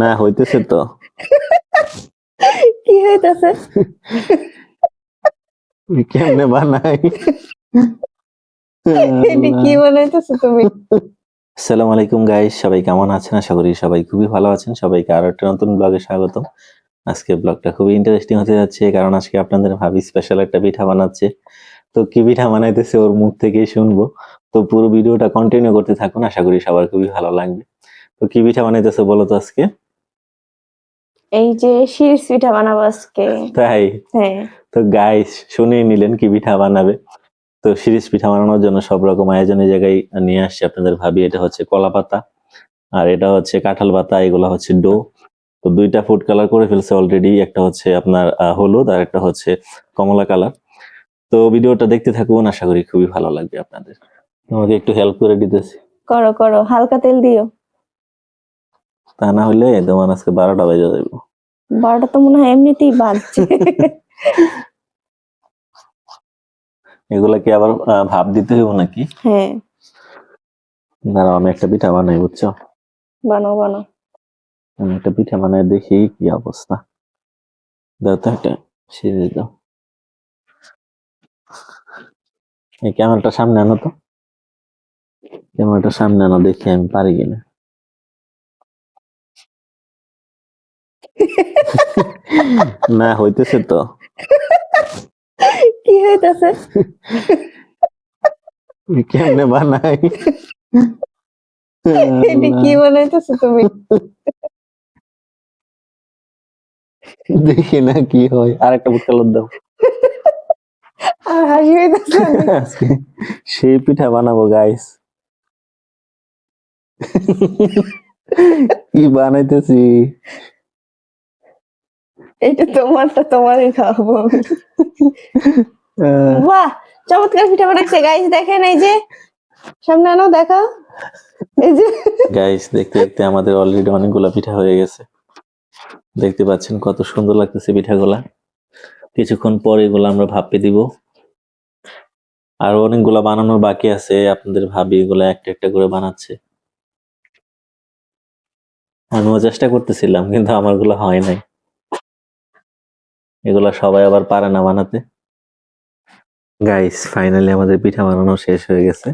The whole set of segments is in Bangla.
না হইতেছে তো। কি হইতাছে? কেমনে বানাই? কি বানাইতেছো তুমি? আসসালামু আলাইকুম গাইস সবাই কেমন আছেন? আশা করি সবাই খুবই ভালো আছেন। সবাইকে আরও একটা নতুন ব্লগে স্বাগতম। আজকে ব্লগটা খুবই ইন্টারেস্টিং হতে যাচ্ছে কারণ আজকে আপনাদের ভাবি স্পেশাল একটা পিঠা বানাচ্ছে। তো কি পিঠা বানাইতেছে ওর মুখ থেকেই শুনব। তো পুরো ভিডিওটা কন্টিনিউ করতে থাকুন। আশা করি সবার খুবই ভালো লাগবে। তো কি পিঠা বানাইতেছে বলো তো আজকে? এই যে শিরিষ পিঠা বানাবো আজকে। তাই? হ্যাঁ। তো গাইস শুনেই নিলেন কি পিঠা বানাবে। তো শিরিষ পিঠা বানানোর জন্য সব রকম আয়োজন এই জায়গায় নিয়ে আসছে আপনাদের ভাবি। এটা হচ্ছে কলা পাতা আর এটা হচ্ছে কাঁঠাল পাতা এগুলো হচ্ছে ডো। তো দুইটা ফুড কালার করে ফেলছে অলরেডি একটা হচ্ছে আপনার হলুদ আর একটা হচ্ছে কমলা কালার তো ভিডিওটা দেখতে থাকুন আশা করি খুবই ভালো লাগবে আপনাদের। তোমাকে একটু হেল্প করে দিতেছি। করো করো হালকা তেল দিও। তা না হলে তোমার আজকে বারোটা বেজে যাব বারোটা তো মনে হয় এমনিতেই বাজছে। এগুলা কি আবার ভাপ দিতে হইব নাকি? হ্যাঁ। দাঁড়াও আমি একটা পিঠা বানাই বুঝছ? বানাও বানাও। আমি একটা পিঠা বানাই দেখি কি অবস্থা। দাও তো একটা সিঁড়ি দাও। এই ক্যামেরাটা সামনে আনো তো। ক্যামেরাটা সামনে আনো দেখি আমি পারি কিনা। না হইতেছে তো। কি হইতাছে? কেমনে বানাই? এটা কি বানাইতেছো তুমি? দেখি না কি হয়। আর একটা বুট কালার দাও। আর হাসি হইতাছে সেই পিঠা বানাবো গাইস কি বানাইতেছি? এইটা তোমারটা তোমারই আমি। বাহ চমৎকার পিঠা বানাচ্ছে। গাইস দেখেন এই যে সামনে আনো দেখা এই যে। গাইস দেখতে দেখতে আমাদের অলরেডি অনেকগুলা পিঠা হয়ে গেছে। দেখতে পাচ্ছেন কত সুন্দর লাগতেছে পিঠাগুলা। কিছুক্ষণ পর এগুলো আমরা ভাপে দিব। আর অনেকগুলা বানানোর বাকি আছে। আপনাদের ভাবি এগুলা একটা একটা করে বানাচ্ছে। আমিও চেষ্টা করতেছিলাম কিন্তু আমারগুলো হয় নাই। এগুলা সবাই আবার পারে না বানাতে। গাইস ফাইনালি আমাদের পিঠা বানানো শেষ হয়ে গেছে।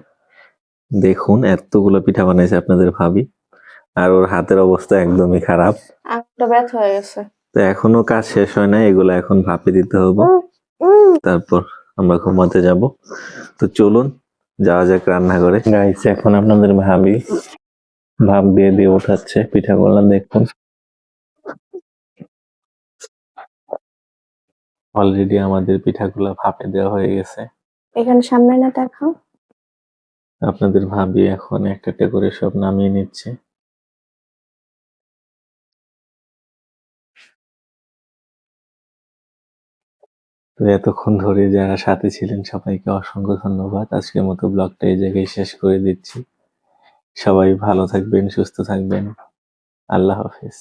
দেখুন এতগুলো পিঠা বানাইছে আপনাদের ভাবি। আর ওর হাতের অবস্থা একদমই খারাপ। ব্যথ হয়ে গেছে। তো এখনও কাজ শেষ হয় না এগুলো এখন ভাপে দিতে হবে। তারপর আমরা ঘুমাতে যাব। তো চলুন যাওয়া যাক রান্না করে গাইস এখন আপনাদের ভাবি ভাপ দিয়ে দিয়ে ওঠাচ্ছে পিঠাগুলো দেখুন। অলরেডি আমাদের পিঠাগুলো ভাপে দেওয়া হয়ে গেছে। এখানে সামনে না দেখাও? আপনাদের ভাবি এখন একটা একটা করে সব নামিয়ে নিচ্ছে। তো এতক্ষণ ধরে যারা সাথে ছিলেন সবাইকে অসংখ্য ধন্যবাদ। আজকের মতো ব্লগটা এই জায়গায় শেষ করে দিচ্ছি। সবাই ভালো থাকবেন সুস্থ থাকবেন। আল্লাহ হাফেজ।